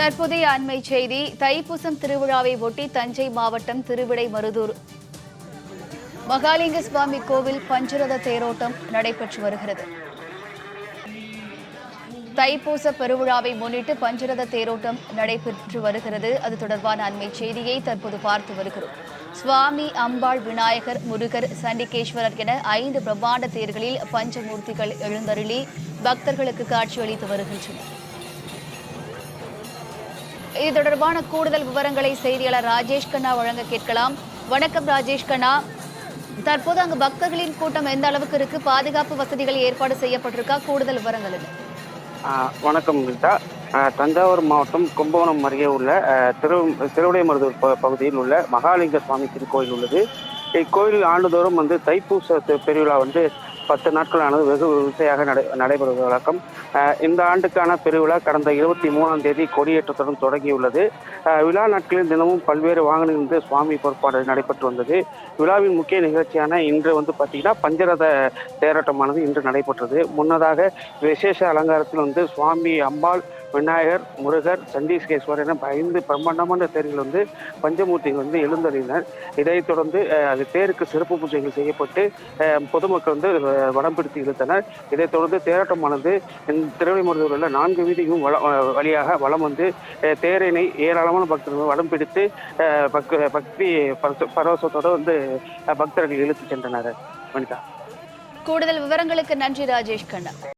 தற்போதைய அண்மை செய்தி தைப்பூசம் திருவிழாவை ஒட்டி தஞ்சை மாவட்டம் திருவிடைமருதூர் மகாலிங்க சுவாமி கோவில் பஞ்சரத தேரோட்டம் நடைபெற்று வருகிறது. தைப்பூச பெருவிழாவை முன்னிட்டு பஞ்சரத தேரோட்டம் நடைபெற்று வருகிறது. அது தொடர்பான அண்மை செய்தியை தற்போது பார்த்து வருகிறோம். சுவாமி அம்பாள் விநாயகர் முருகர் சண்டிகேஸ்வரர் என ஐந்து பிரம்மாண்ட தேர்களில் பஞ்சமூர்த்திகள் எழுந்தருளி பக்தர்களுக்கு காட்சியளித்து வருகின்றனர். இது தொடர்பான கூடுதல் விவரங்களை செய்தியாளர் ராஜேஷ் கண்ணா வழங்க கேட்கலாம். வணக்கம் ராஜேஷ் கண்ணா. தற்போது அங்கு பக்தர்களின் கூட்டம் எந்த அளவுக்கு இருக்கு? பாதுகாப்பு வசதிகள் ஏற்பாடு செய்யப்பட்டிருக்கா? கூடுதல் விவரங்கள் வணக்கம் கீதா. தஞ்சாவூர் மாவட்டம் கும்பகோணம் அருகே உள்ள திரு திருவிடைமருதூர் ப- பகுதியில் உள்ள மகாலிங்க சுவாமி திருக்கோயில் உள்ளது. இக்கோயில் ஆண்டுதோறும் வந்து தைப்பூச பெருவிழா வந்து பத்து நாட்களானது வெகு விசையாக நடை நடைபெறுவது வழக்கம். இந்த ஆண்டுக்கான பெருவிழா கடந்த இருபத்தி மூணாம் தேதி கொடியேற்றத்துடன் தொடங்கியுள்ளது. விழா நாட்களில் தினமும் பல்வேறு வாகனங்களிலிருந்து சுவாமி பொறுப்பாடு நடைபெற்று வந்தது. விழாவின் முக்கிய நிகழ்ச்சியான இன்று வந்து பார்த்தீங்கன்னா பஞ்சரத தேரோட்டமானது இன்று நடைபெற்றது. முன்னதாக விசேஷ அலங்காரத்தில் வந்து சுவாமி அம்பாள் விநாயகர் முருகர் சண்டீஸ்கேஸ்வரர் என ஐந்து பிரம்மாண்டமான தேர்கள் வந்து பஞ்சமூர்த்திகள் வந்து எழுந்தறிந்தனர். இதைத் தொடர்ந்து அது தேருக்கு சிறப்பு பூஜைகள் செய்யப்பட்டு பொதுமக்கள் வந்து அஹ், வடம் பிடித்து இழுத்தனர். இதைத் தொடர்ந்து தேரோட்டமானது திருவிடைமுறையில் உள்ள நான்கு வீதியும் வள வழியாக வலம் வந்து தேரினை ஏராளமான பக்தர்கள் வடம் பிடித்து பக் பக்தி பரவசத்தோடு வந்து பக்தர்கள் இழுத்து சென்றனர். வனிதா கூடுதல் விவரங்களுக்கு நன்றி ராஜேஷ் கண்ணா.